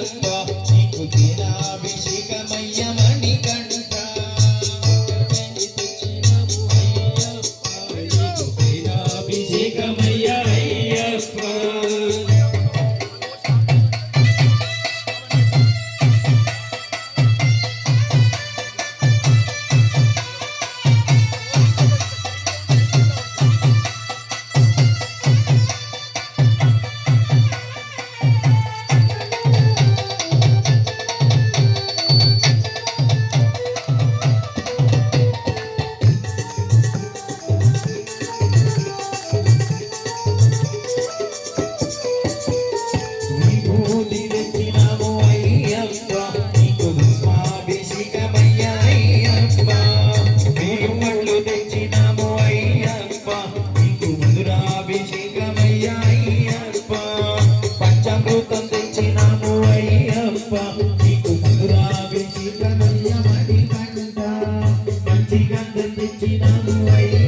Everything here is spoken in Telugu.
Krishna మంచి గంధం తెచ్చినాము అయ్యా.